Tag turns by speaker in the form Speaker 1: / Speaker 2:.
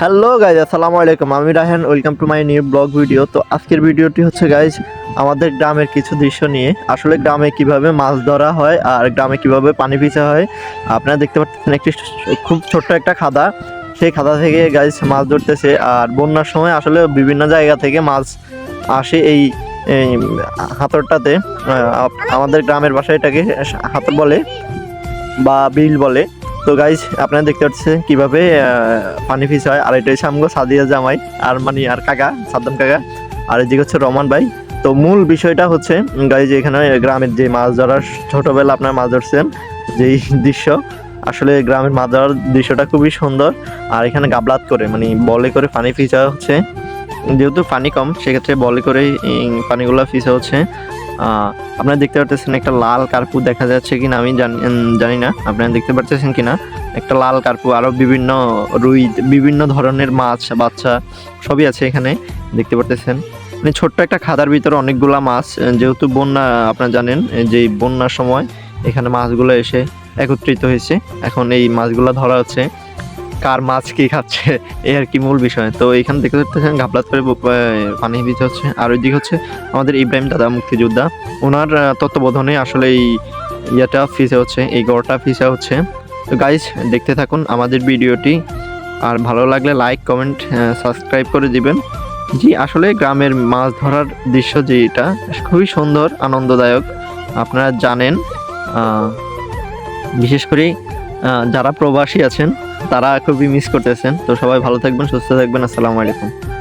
Speaker 1: Hello guys আসসালামু আলাইকুম। আমি Rahan welcome to my new vlog video তো আজকের ভিডিওটি হচ্ছে গাইজ আমাদের গ্রামের কিছু দৃশ্য নিয়ে। আসলে গ্রামে কীভাবে মাছ ধরা হয় আর গ্রামে কীভাবে পানি পিছা হয়, আপনারা দেখতে পাচ্ছেন একটি খুব ছোট্ট একটা খাদা। সেই খাদা থেকে গাইজ মাছ ধরতেছে আর বন্যার সময় আসলে বিভিন্ন জায়গা থেকে মাছ আসে এই হাতরটাতে আমাদের গ্রামের ভাষায় এটাকে হাতর বলে বা বিল বলে। তো গাইজ আপনারা দেখতে পাচ্ছেন কীভাবে পানি ফিস হয়। আর এটা হচ্ছে আমগো সাদিয়া জামাই, আর মানে আর কাকা, সাদ্দাম কাকা, আর এদিকে হচ্ছে রমান ভাই। তো মূল বিষয়টা হচ্ছে গাইজ এখানে গ্রামের যে মাছ ধরার ছোটবেলা আপনার মাছ ধরছেন, যেই দৃশ্য, আসলে গ্রামের মাছ ধরার দৃশ্যটা খুবই সুন্দর। আর এখানে গাবলাত করে মানে বলে করে পানি ফিসা হচ্ছে, যেহেতু পানি কম, সেক্ষেত্রে বলে করেই পানিগুলো ফিসা হচ্ছে। আপনারা দেখতে পাচ্ছেন একটা লাল কার্পু দেখা যাচ্ছে কিনা, আমি জানি না। আপনারা দেখতে পাচ্ছেন কিনা? একটা লাল কার্পু, আরও বিভিন্ন রুই, বিভিন্ন ধরনের মাছ, বাচ্চা সবই আছে এখানে, দেখতে পারতেছেন। মানে ছোট্ট একটা খাদার ভিতরে অনেকগুলা মাছ যেহেতু বন্যা, আপনারা জানেন যে বন্যার সময় এখানে মাছগুলো এসে একত্রিত হয়েছে। এখন এই মাছগুলো ধরা হচ্ছে। কার মাছ কি খাচ্ছে, এই আর কি মূল বিষয়। তো এখানে দেখতে পাচ্ছেন করে পানি ভিজে হচ্ছে। আর ওইদিকে হচ্ছে আমাদের ইব্রাহিম দাদা মুক্তিযোদ্ধা। ওনার তত্ত্বাবধানে আসলে এই ইয়েটা ফিসে হচ্ছে, এই গড়টা ফিসে হচ্ছে। তো গাইজ দেখতে থাকুন আমাদের ভিডিওটি। আর ভালো লাগলে লাইক কমেন্ট সাবস্ক্রাইব করে দিবেন। জি, আসলে গ্রামের মাছ ধরার দৃশ্য যেটা, খুবই সুন্দর, আনন্দদায়ক। আপনারা জানেন বিশেষ করে যারা প্রবাসী আছেন তারা খুবই মিস করতেছেন। তো সবাই ভালো থাকবেন সুস্থ থাকবেন আসসালামু আলাইকুম।